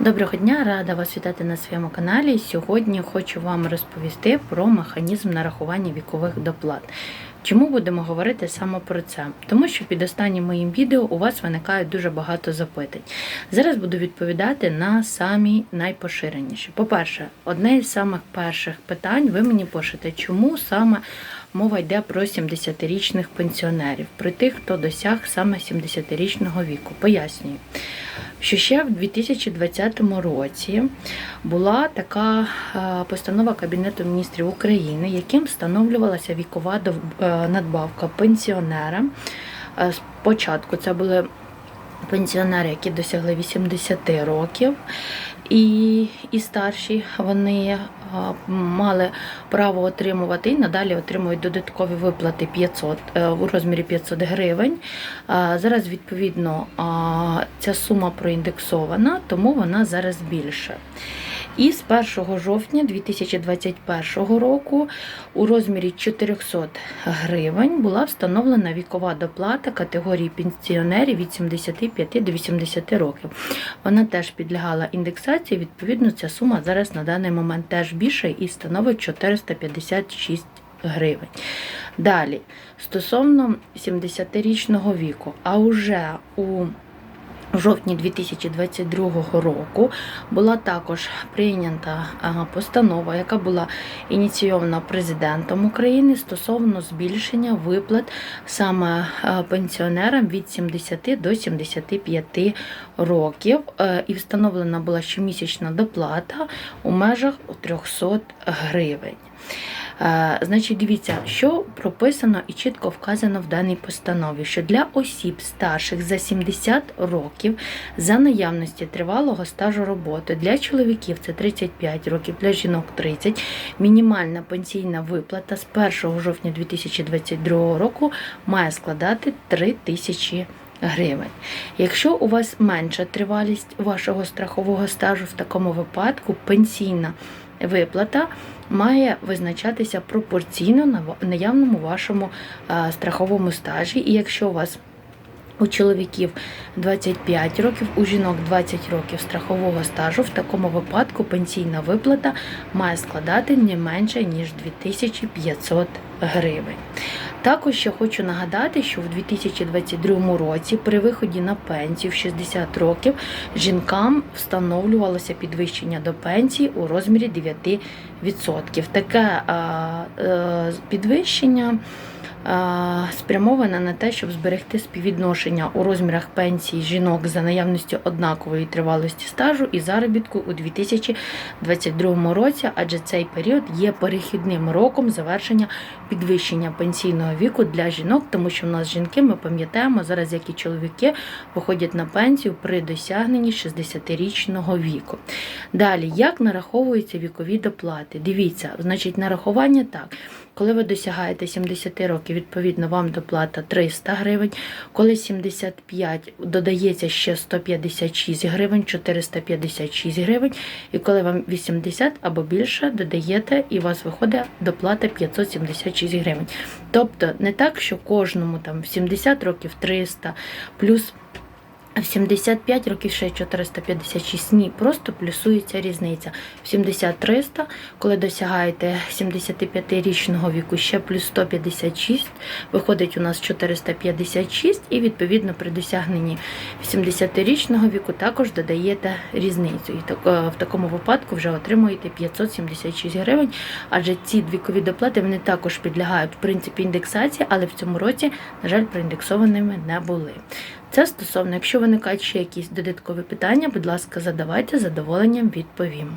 Доброго дня, рада вас вітати на своєму каналі. Сьогодні хочу вам розповісти про механізм нарахування вікових доплат. Чому будемо говорити саме про це? Тому що під останнім моїм відео у вас виникає дуже багато запитань. Зараз буду відповідати на самі найпоширеніші. По-перше, одне із самих перших питань ви мені пишете, чому саме мова йде про 70-річних пенсіонерів, про тих, хто досяг саме 70-річного віку. Пояснюю що ще в 2020 році була така е, постанова Кабінету міністрів України, яким встановлювалася вікова е, надбавка пенсіонерам. Е, Спочатку це були пенсіонери, які досягли 80 років. І, і старші вони мали право отримувати і надалі отримують додаткові виплати 500 е, у розмірі 500 гривень. Зараз відповідно ця сума проіндексована, тому вона зараз більша. І з 1 жовтня 2021 року у розмірі 400 гривень була встановлена вікова доплата категорії пенсіонерів від 75 до 80 років. Вона теж підлягала індексації. Відповідно, ця сума зараз на даний момент теж більша і становить 456 гривень. Далі, стосовно 70-річного віку, а вже у жовтні 2022 року була також прийнята постанова, яка була ініційована президентом України стосовно збільшення виплат саме пенсіонерам від 70 до 75 років. Е, І встановлена була щомісячна доплата у межах 300 гривень. Е, Значить, дивіться, що прописано і чітко вказано в даній постанові, що для осіб старших за 70 років за наявності тривалого стажу роботи для чоловіків це 35 років, для жінок 30, мінімальна пенсійна виплата з 1 жовтня 2022 року має складати 3 тисячі гривень. Якщо у вас менша тривалість вашого страхового стажу, в такому випадку пенсійна виплата має визначатися пропорційно на наявному вашому страховому стажі. І якщо у вас у чоловіків 25 років, у жінок 20 років страхового стажу, в такому випадку пенсійна виплата має складати не менше ніж 2500 гривень. Також ще хочу нагадати, що в 2022 році при виході на пенсію в 60 років жінкам встановлювалося підвищення до пенсії у розмірі 9%. Таке е, підвищення а, спрямоване на те, щоб зберегти співвідношення у розмірах пенсії жінок за наявністю однакової тривалості стажу і заробітку у 2022 році, адже цей період є перехідним роком завершення підвищення пенсійного віку для жінок, тому що в нас жінки, ми пам'ятаємо, зараз як і чоловіки виходять на пенсію при досягненні 60-річного віку. Далі, як нараховуються вікові доплати? Дивіться, значить, нарахування так. Коли ви досягаєте 70 років, відповідно, вам доплата 300 гривень. Коли 75, додається ще 156 гривень, 456 гривень. І коли вам 80 або більше, додаєте, і у вас виходить доплата 576 гривень. Тобто не так, що кожному там в 70 років 300, плюс в 75 років ще 456. Ні, просто плюсується різниця. В 70 300, коли досягаєте 75-річного віку, ще плюс 156, виходить у нас 456, і відповідно при досягненні 80-річного віку також додаєте різницю. І так, е, в такому випадку вже отримуєте 576 гривень, адже ці вікові доплати вони також підлягають в принципі індексації, але в цьому році, на жаль, проіндексованими не були. Це стосовно, якщо виникають ще якісь додаткові питання, будь ласка, задавайте задоволенням відповім.